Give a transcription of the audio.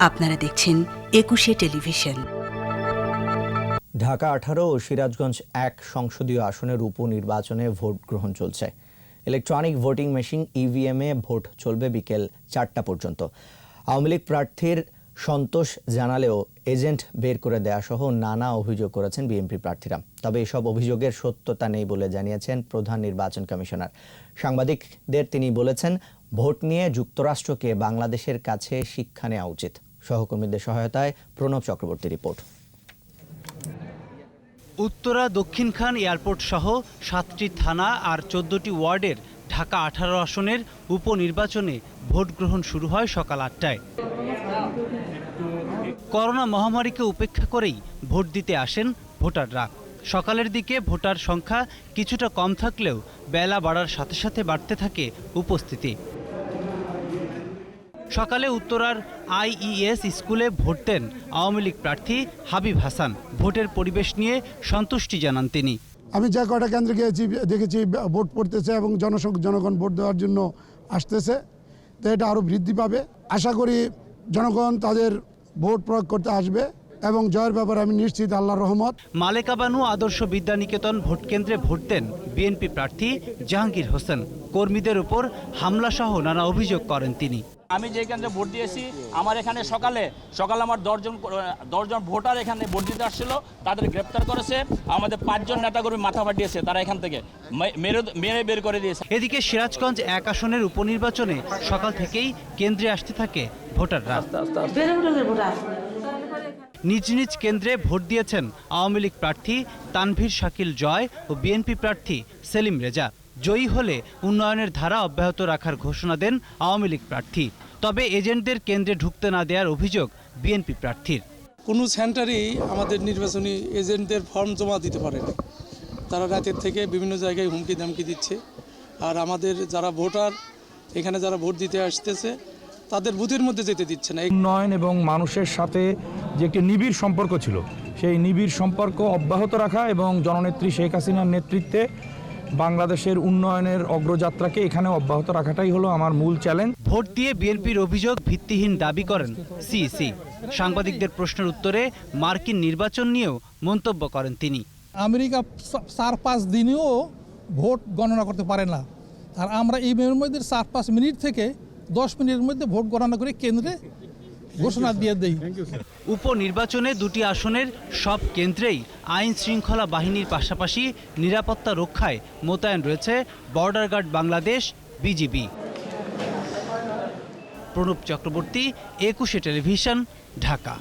আপনারা দেখছেন একুশে টেলিভিশন। ঢাকা আঠারো ও সিরাজগঞ্জ এক সংসদীয় আসনের উপনির্বাচনে ভোট গ্রহণ চলছে। ইলেকট্রনিক ভোটিং মেশিন ইভিএমে ভোট চলবে বিকেল চারটা পর্যন্ত। আওয়ামী লীগ প্রার্থীর সন্তোষ জানালেও এজেন্ট বের করে দেয়া সহ নানা অভিযোগ করেছেন বিএনপি প্রার্থীরা। তবে এসব অভিযোগের সত্যতা নেই বলে জানিয়েছেন প্রধান নির্বাচন কমিশনার। সাংবাদিকদের তিনি বলেছেন, ভোট নিয়ে যুক্তরাষ্ট্রকে বাংলাদেশের কাছে শিক্ষা নেওয়া উচিত। সহকর্মীদের সহায়তায় প্রণব চক্রবর্তী রিপোর্ট। উত্তরা দক্ষিণখান এয়ারপোর্ট সহ সাতটি থানা আর চোদ্দটি ওয়ার্ডের ঢাকা আঠারো আসনের উপনির্বাচনে ভোট গ্রহণ শুরু হয় সকাল আটটায়। করোনা মহামারীকে উপেক্ষা করেই ভোট দিতে আসেন ভোটাররা। সকালের দিকে ভোটার সংখ্যা কিছুটা কম থাকলেও বেলা বাড়ার সাথে সাথে বাড়তে থাকে উপস্থিতি। সকালে উত্তরার আইইএস স্কুলে ভোট দেন আওয়ামী লীগ প্রার্থী হাবিব হাসান। ভোটের পরিবেশ নিয়ে সন্তুষ্টি জানান তিনি। আমি যা কয়টা কেন্দ্রে গিয়েছি দেখেছি ভোট পড়তেছে এবং জনসং জনগণ ভোট দেওয়ার জন্য আসতেছে। তো এটা আরও বৃদ্ধি পাবে। আশা করি জনগণ তাদের ভোট প্রয়োগ করতে আসবে এবং জয়ের ব্যাপারে আমি নিশ্চিত আল্লাহর রহমত। মালেকাবানু আদর্শ বিদ্যানিকেতন ভোট কেন্দ্রে ভোট দেন বিএনপি প্রার্থী জাহাঙ্গীর হোসেন। কর্মীদের উপর হামলাসহ নানা অভিযোগ করেন তিনি। আমি যে কেন্দ্রে ভোট দিয়েছি আমার এখানে সকালে সকালে আমার দশজন দশজন ভোটার এখানে ভোট দিতে আসছিল তাদের গ্রেপ্তার করেছে আমাদের পাঁচজন নেতাকর্মী মাথা ফাটিয়েছে তারা এখান থেকে। মেরে মেরে বের করে দিয়েছে। এদিকে সিরাজগঞ্জ এক আসনের উপনির্বাচনে সকাল থেকেই কেন্দ্রে আসতে থাকে ভোটাররা। নিজ নিজ কেন্দ্রে ভোট দিয়েছেন আওয়ামী লীগ প্রার্থী তানভীর শাকিল জয় ও বিএনপি প্রার্থী সেলিম রেজা। জয়ী হলে উন্নয়নের ধারা অব্যাহত রাখার ঘোষণা দেন আওয়ামী লীগ প্রার্থী। তবে এজেন্টদের কেন্দ্রে ঢুকতে না দেওয়ার অভিযোগ বিএনপি প্রার্থীর। কোনো সেন্টারেই আমাদের নির্বাচনী এজেন্টদের ফর্ম জমা দিতে পারে না তারা রাতের থেকে বিভিন্ন জায়গায় হুমকি দামকি দিচ্ছে। আর আমাদের যারা ভোটার এখানে যারা ভোট দিতে আসতেছে তাদের বুথের মধ্যে যেতে দিচ্ছে না। উন্নয়ন এবং মানুষের সাথে যে একটি নিবিড় সম্পর্ক ছিল সেই নিবিড় সম্পর্ক অব্যাহত রাখা এবং জননেত্রী শেখ হাসিনার নেতৃত্বে বাংলাদেশের উন্নয়নের অগ্রযাত্রাকে এখানে অব্যাহত রাখাটাই হলো আমার মূল চ্যালেঞ্জ ভোট দিয়ে বিএনপির অভিযোগ ভিত্তিহীন দাবি করেন সিইসি। সাংবাদিকদের প্রশ্নের উত্তরে মার্কিন নির্বাচন নিয়েও মন্তব্য করেন তিনি। আমেরিকা চার পাঁচ দিনেও ভোট গণনা করতে পারে না। আর আমরা এই মেয়ের মধ্যে চার পাঁচ মিনিট থেকে দশ মিনিটের মধ্যে ভোট গণনা করে কেন্দ্রে ঘোষণা দিয়ে দেই। উপনির্বাচনে দুটি আসনের সব কেন্দ্রেই আইন শৃঙ্খলা বাহিনীর পাশাপাশি নিরাপত্তা রক্ষায় মোতায়েন রয়েছে border guard Bangladesh BGB. Pranab Chakraborty Ekushey television Dhaka.